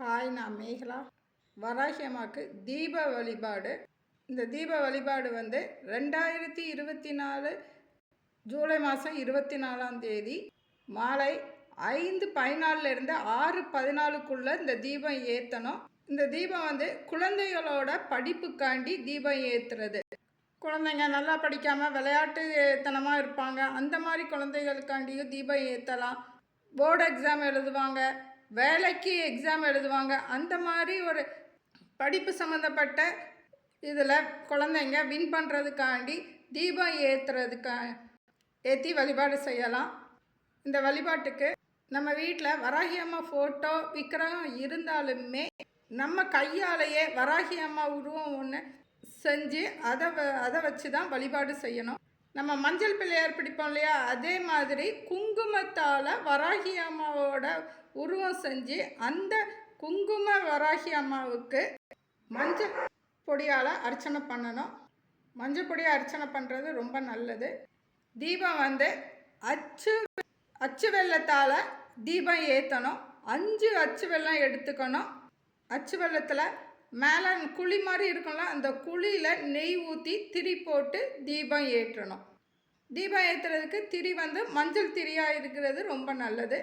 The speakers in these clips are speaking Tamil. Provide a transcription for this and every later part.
ஹாய் நான் மேகலா. வராகி அம்மாவுக்கு தீப வழிபாடு. இந்த தீப வழிபாடு வந்து ரெண்டாயிரத்தி இருபத்தி நாலு ஜூலை மாதம் இருபத்தி நாலாம் தேதி மாலை ஐந்து பதினாலிருந்து ஆறு பதினாலுக்குள்ளே இந்த தீபம் ஏற்றணும் இந்த தீபம் வந்து குழந்தைகளோட படிப்புக்காண்டி தீபம் ஏற்றுறது குழந்தைங்க நல்லா படிக்காமல் விளையாட்டுத்தனமாக இருப்பாங்க. அந்த மாதிரி குழந்தைகளுக்காண்டியும் தீபம் ஏற்றலாம் போர்டு எக்ஸாம் எழுதுவாங்க. வேலைக்கு எக்ஸாம் எழுதுவாங்க. அந்த மாதிரி ஒரு படிப்பு சம்மந்தப்பட்ட இதில் குழந்தைங்க வின் பண்ணுறதுக்காண்டி தீபம் ஏற்றுறதுக்கா ஏற்றி வழிபாடு செய்யலாம். இந்த வழிபாட்டுக்கு நம்ம வீட்டில் வராகி அம்மா ஃபோட்டோ விக்கிரகம் இருந்தாலுமே நம்ம கையாலேயே வராகி அம்மா உருவம் ஒன்று செஞ்சு அதை வ அதை வச்சு தான் வழிபாடு செய்யணும். நம்ம மஞ்சள் பிள்ளையார் பிடிப்போம் இல்லையா? அதே மாதிரி குங்குமத்தால் வராகி அம்மாவோட உருவம் செஞ்சு அந்த குங்கும வராகி அம்மாவுக்கு மஞ்சள் பொடியால் அர்ச்சனை பண்ணணும். மஞ்சள் பொடியை அர்ச்சனை பண்ணுறது ரொம்ப நல்லது. தீபம் வந்து அச்சு அச்சு வெள்ளத்தால் தீபம் ஏற்றணும் அஞ்சு அச்சு வெள்ளம் எடுத்துக்கணும். அச்சு வெள்ளத்தில் மேலே குழி மாதிரி இருக்கும்ல அந்த குழியில் நெய் ஊற்றி திரி போட்டு தீபம் ஏற்றணும். தீபம் ஏற்றுறதுக்கு திரி வந்து மஞ்சள் திரியாக இருக்கிறது ரொம்ப நல்லது.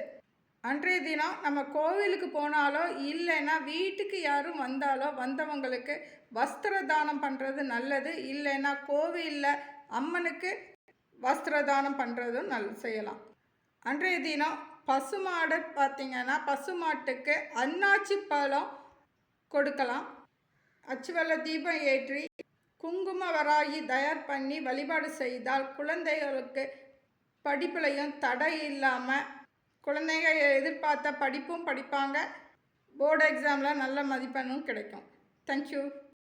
அன்றைய தினம் நம்ம கோவிலுக்கு போனாலோ இல்லைன்னா வீட்டுக்கு யாரும் வந்தாலோ வந்தவங்களுக்கு வஸ்திர தானம் பண்ணுறது நல்லது. இல்லைன்னா கோவிலில் அம்மனுக்கு வஸ்திர தானம் பண்ணுறதும் நல் செய்யலாம். அன்றைய தினம் பசுமாடு பார்த்திங்கன்னா பசுமாட்டுக்கு அன்னாச்சி பழம் கொடுக்கலாம். அச்சுவல்ல தீபம் ஏற்றி குங்கும வராகி தயார் பண்ணி வழிபாடு செய்தால் குழந்தைகளுக்கு படிப்புலையும் தடை இல்லாமல் குழந்தைங்க எதிர்பார்த்த படிப்பும் படிப்பாங்க. போர்டு எக்ஸாமில் நல்ல மதிப்பெண்ணும் கிடைக்கும். தேங்க்யூ